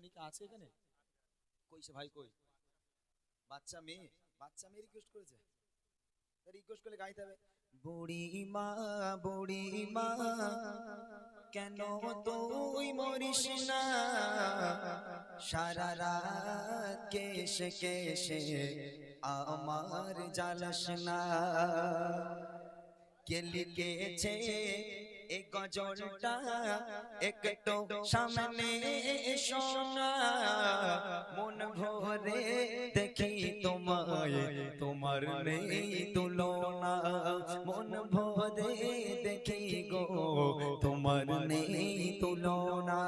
উনি কি আছে এখানে? কইছে ভাই কই? বাচ্চা মেয়ে? বাচ্চা মেয়ে রিকোয়েস্ট করেছে? রিকোয়েস্ট করলে গাইতে হবে, বুড়ি মা বুড়ি মা, কেন তুই মরিস না? সারা রাত কেশে কেশে আমার জালাস না। কে লিখেছে এ গজলটা একটু সামনে শোনা মন ভরে দেখি তোমায় তোমার নেই তুলনা মন ভরে দেখি গো তোমার নেই তুলনা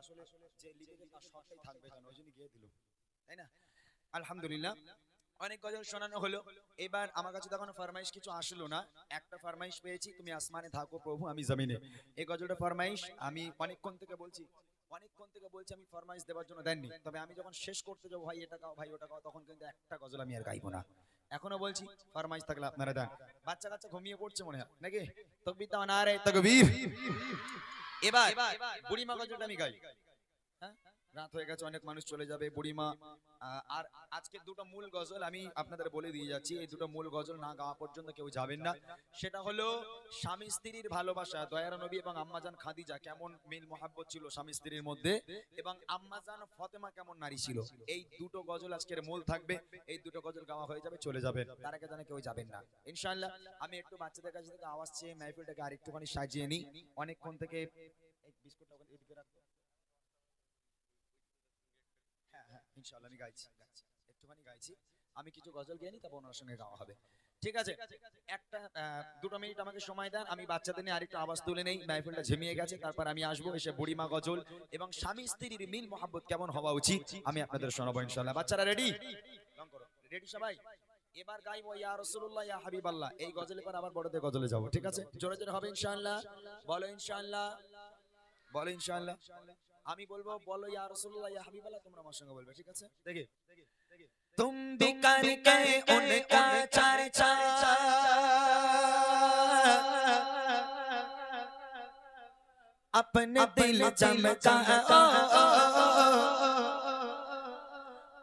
আসলে যে শর্টটাই থাকবে কেন ওই জন্য গিয়ে দিল। তাই না? আলহামদুলিল্লাহ। অনেক গজল শোনানো হলো। এবার আমার কাছে তখন ফরমাইশ কিছু আসলো না। একটা ফরমাইশ পেয়েছি, তুমি আসমানে থাকো প্রভু, আমি জমিনে। এই গজলটা ফরমাইশ আমি অনেকক্ষণ থেকে বলছি, অনেকক্ষণ থেকে বলছি আমি ফরমাইশ দেওয়ার জন্য দেননি। তবে আমি যখন শেষ করতে যাব, ভাই, এটা গাও, ভাই, ওটা গাও, তখন কিন্তু একটা গজল আমি আর গাইবো না। এখনও বলছি, ফরমাইশ থাকলে আপনারা দেন। বাচ্চা কাচ্চা ঘুমিয়ে পড়ছে মনে হয়, নাকি? তকবির তো না রে তকবীর। এবার বুড়িমা গজলটা আমি গাই। রাত হয়ে গেছে, অনেক মানুষ চলে যাবে, বুড়িমা। আর আজকে দুটো মূল গজল আমি আপনাদের বলে দিয়ে যাচ্ছি, এই দুটো মূল গজল না গাওয়া পর্যন্ত কেউ যাবেন না। সেটা হলো স্বামী স্ত্রীর ভালোবাসা, দয়ার নবী এবং আম্মাজান খাদিজা কেমন মিল মোহাব্বত ছিল স্বামী স্ত্রীর মধ্যে এবং আম্মাজান ফতেমা কেমন নারী ছিল। এই দুটো গজল আজকের মূল থাকবে, এই দুটো গজল গাওয়া হয়ে যাবে, চলে যাবে। তার আগে জানে কেউ যাবেন না। ইনশাআল্লাহ, আমি একটু বাচ্চাদের কাছ থেকে আওয়াজ চেয়ে মাহফিলটাকে আরেকটুখানি সাজিয়ে নিই। অনেকক্ষণ থেকে এই বিস্কুটটা ওখানে এদিকে রাখো হ্যাঁ হ্যাঁ আমি গাইছি। একটুখানি গাইছি। আমি কিছু গজল গিয়ে নিই তারপর ওনার সঙ্গে গাওয়া হবে। ঠিক আছে? একটা দুটো মিনিট আমাকে সময় দেন। আমি বাচ্চাদের নিয়ে আওয়াজ তুলে নেই। ঝিমিয়ে গেছে। তারপর আমি আসব এসে বুড়িমা গজল এবং স্বামী স্ত্রীর মিল মোহাব্বত কেমন হওয়া উচিত আমি আপনাদের শোনাবো ইনশাআল্লাহ। বাচ্চারা রেডি? রেডি সবাই? এবার গাইবো, ইয়া রাসূলুল্লাহ, ইয়া হাবিবাল্লাহ। এই গজলে পর আবার বড়দের গজলে যাব। ঠিক আছে? জোরে জোরে হবে ইনশাআল্লাহ। বলো ইনশাআল্লাহ। বলো ইনশাআল্লাহ। আমি বলবো বলো ইয়া রাসূলুল্লাহ ইয়া হাবিবাল্লাহ তোমরা আমার সঙ্গে বলবে ঠিক আছে দেখি तुम भी करके उनका चर्चा अपने दिल चमका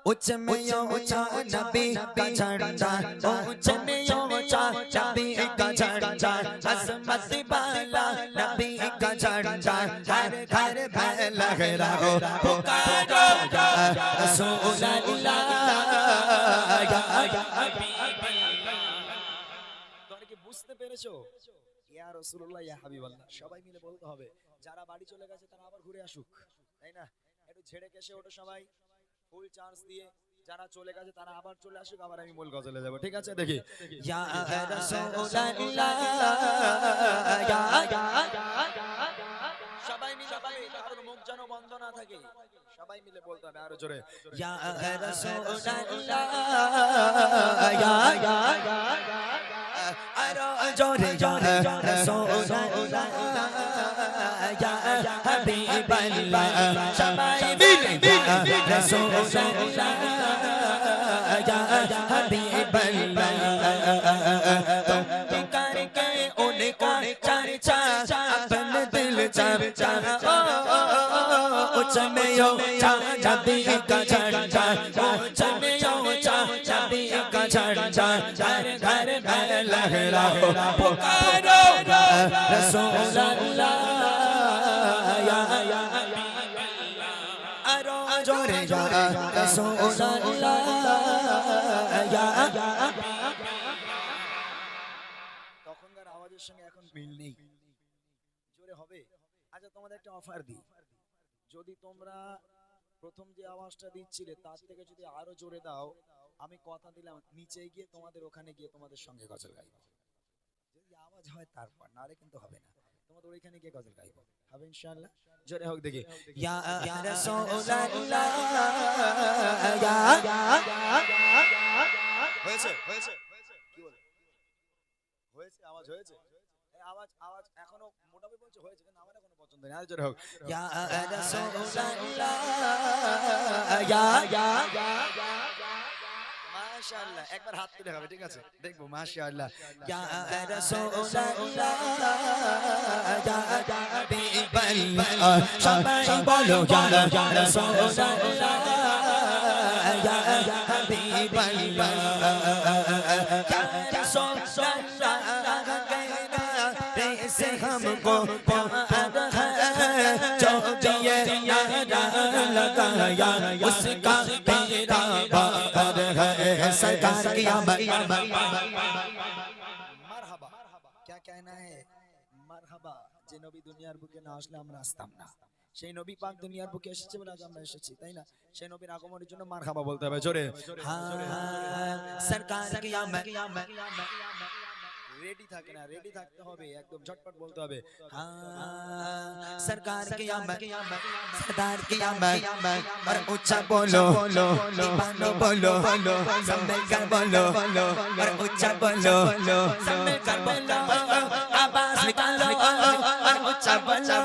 उच्च में ऊंचा नबी का झंडा उच्च में ऊंचा नबी का झंडा अजमत वाला नबी का झंडा हर घर में लहराओ पुकारो या रसूल अल्लाह या তোমরা কি বুঝতে পেরেছো ইয়া রাসূলুল্লাহ ইয়া হাবিবাল্লাহ সবাই মিলে বলতে হবে যারা বাড়ি চলে গেছে তারা আবার ঘুরে আসুক তাই না একটু ঝেড়ে কেসে ওঠো সবাই ফুল চার্জ দিয়ে যারা চলে গেছে তারা আবার চলে আসুক আবার আমি মূল গজলে যাব। ঠিক আছে? দেখি। ইয়া রাসূলুল্লাহ। ইয়া সবাই মিলে সবাই কারোর মুখ যেন বন্ধ না থাকে। সবাই মিলে বলতে হবে আরও জোরে। ইয়া রাসূলুল্লাহ। ইয়া আরও জোরে জোরে রাসূলুল্লাহ ইয়া হাবিবাল্লাহ। সবাই رسول اللہ یا حبیب اللہ تم کر کے ان کا چرچا اپنے دل چرچا چمیو چا جبی کا چرچا چمیو چا جبی کا چرچا گھر گھر لہراؤ پکارو তখনকার আওয়াজের সঙ্গে এখন মিল নেই জোরে হবে আচ্ছা তোমাদের একটা অফার দিই যদি তোমরা প্রথম যে আওয়াজটা দিচ্ছিলে তার থেকে যদি আরও জোরে দাও আমি কথা দিলাম নিচে গিয়ে তোমাদের ওখানে গিয়ে তোমাদের সঙ্গে গজল গাইব যদি আওয়াজ হয় তারপর নারে কিন্তু হবে না তোমাদের ওইখানে গিয়ে গজল গাইবো হবে ইনশাআল্লাহ জোরে হোক দেখি ইয়া ইয়া রাসূলুল্লাহ হয়েছে হয়েছে কি বলে হয়েছে আওয়াজ হয়েছে আওয়াজ আওয়াজ এখনও মোটামুটি বলছে হয়েছে কিন্তু আমার এখনও পছন্দ নেই আর জোরে হোক ইয়া রাসূলুল্লাহ ইয়া ইয়া মাশাআল্লাহ একবার হাত তুলে হবে ঠিক আছে দেখবো মাশাআল্লাহ ইয়া রাসূলুল্লাহ ইয়া হাবিবাল্লাহ সবাই বলো ইয়া রাসূলুল্লাহ ইয়া হাবিবাল্লাহ ইয়া রাসূলুল্লাহ से हमको प्यार है जो दिए यारा लगाया उसका मेरा बार है सरकार की आमद মারহাবা क्या कहना है মারহাবা যে নবী দুনিয়ার বুকে না আসলে আমরা আসতাম না সেই নবী পাক দুনিয়ার বুকে এসেছে বলে আজ আমরা এসেছি তাই না সেই নবীর আগমনের জন্য মারহাবা বলতে হবে জোরে हाँ सरकार की आमद रेडी थक ना रेडी थकते हो भी एकदम झटपट बोलते हो भी हाँ सरकार की आमक सरदार की आमक और ऊँचा बोलो दीपानो बोलो समझकर बोलो और ऊँचा बोलो समझकर बोलो आवाज़ निकालो और ऊँचा बोलो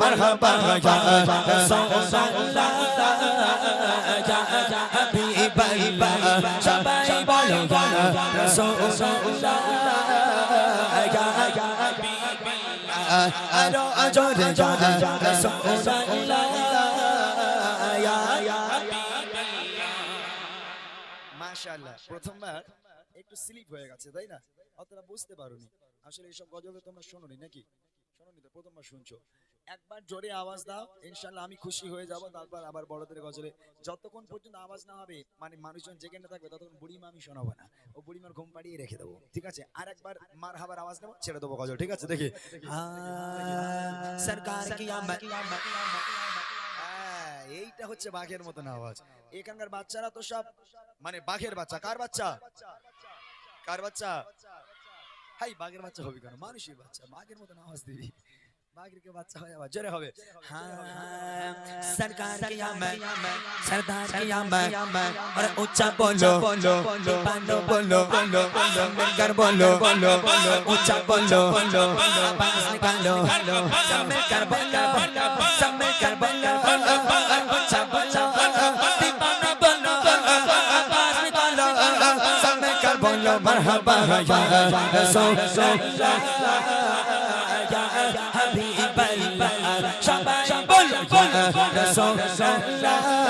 مرحبا يا رسول الله يا حبيب الله شبيب الله يا رسول الله يا حبيب الله أرو أجر يا رسول الله يا حبيب الله ما شاء الله প্রথমবার একটু স্লিপ হয়ে গেছে তাই না অতটা বুঝতে পারোনি আসলে এইসব গজল তোমরা শোনোনি নাকি শোনোনি তো প্রথমবার শুনছো একবার জোরে আওয়াজ দাও ইনশাল্লাহ আমি খুশি হয়ে যাব, তারপর আবার বড়দের গজলে। যতক্ষণ পর্যন্ত আওয়াজ না হবে মানে মানুষজন যে কেন থাকবে, ততক্ষণ বুড়িমা আমি শোনাবো না। ও বুড়িমার ঘুম পাড়িয়ে রেখে দেবো, ঠিক আছে? আর একবার মার হাবার আওয়াজ দেবো ছেড়ে দেবো গজল, ঠিক আছে? দেখি। হ্যাঁ, হ্যাঁ, এইটা হচ্ছে বাঘের মতন আওয়াজ। এখানকার বাচ্চারা তো সব মানে বাঘের বাচ্চা। কার বাচ্চা? কার বাচ্চা? হাই, বাঘের বাচ্চা হবে কেন? মানুষের বাচ্চা, বাঘের মতন আওয়াজ দিবি। बागरी के बादशाह होया हुआ जोरे होवे हाँ सरकार की आमद सरदार की आमद और ऊंचा बोलो बोलो दीपानो बोलो बोलो मिलकर बोलो बोलो ऊंचा बोलो बोलो आवाज निकालो सब मिलकर बोलो सब मिलकर बोलो ऊंचा बोलो दीपानो बोलो आवाज निकालो सब मिलकर बोलो मरहबा या रसूल হাবিবাল্লাহ সবাই বলো ইয়া রাসূলুল্লাহ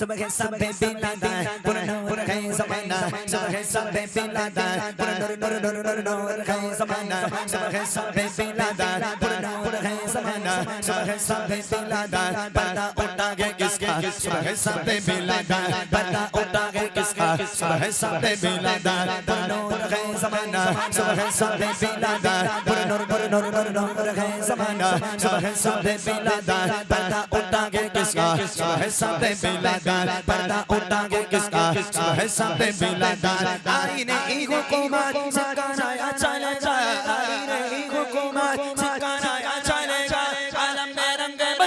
सब है सब है बिलादा पुरनो है जमाना सब है सब है बिलादा पुरनो नूर नूर नूर नूर है जमाना सब है सब है बिलादा पुरनो है जमाना सब है सब है बिलादा पर्दा उठा के किसका सब है सब है बिलादा पर्दा उठा के किसका सब है सब है बिलादा पुरनो है जमाना सब है सब है बिलादा पुरनो नूर नूर नूर नूर है जमाना सब है सब है बिलादा पर्दा उठा के किसका सब है सब है लगार पर्दा उठागे किसका? सुबह साथे भी लगार आईने ईगो को मार सकाराया चले जा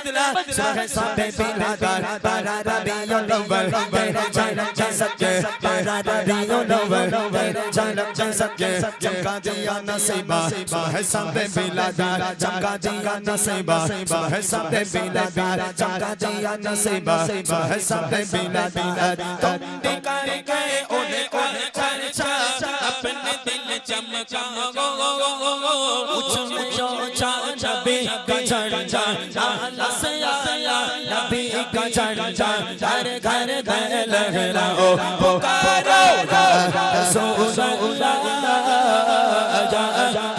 بدلا شاہ صاحب بھی لگا بارا ربیع الاول تیرا جانم جا سکے بارا ربیع الاول تیرا جانم جا سکے چمکا دیا نصیبہ شاہ صاحب بھی لگا چمکا دیا نصیبہ شاہ صاحب بھی لگا چمکا دیا نصیبہ شاہ صاحب بھی لگا تم دکھا رہے انہیں انہیں چھر چھر कर गए उन्हें उन्हें चर्चा अपने दिल चमका गो गो गो गो गो उछल चौचा नबी का झंडा आला से आला नबी का झंडा घर घर घर लहराओ पुकारो रसूलुल्लाह या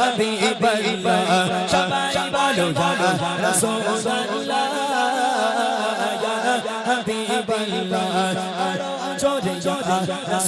हबीबल्लाह सबाई बोलो या रसूलुल्लाह या हबीबल्लाह जोरे या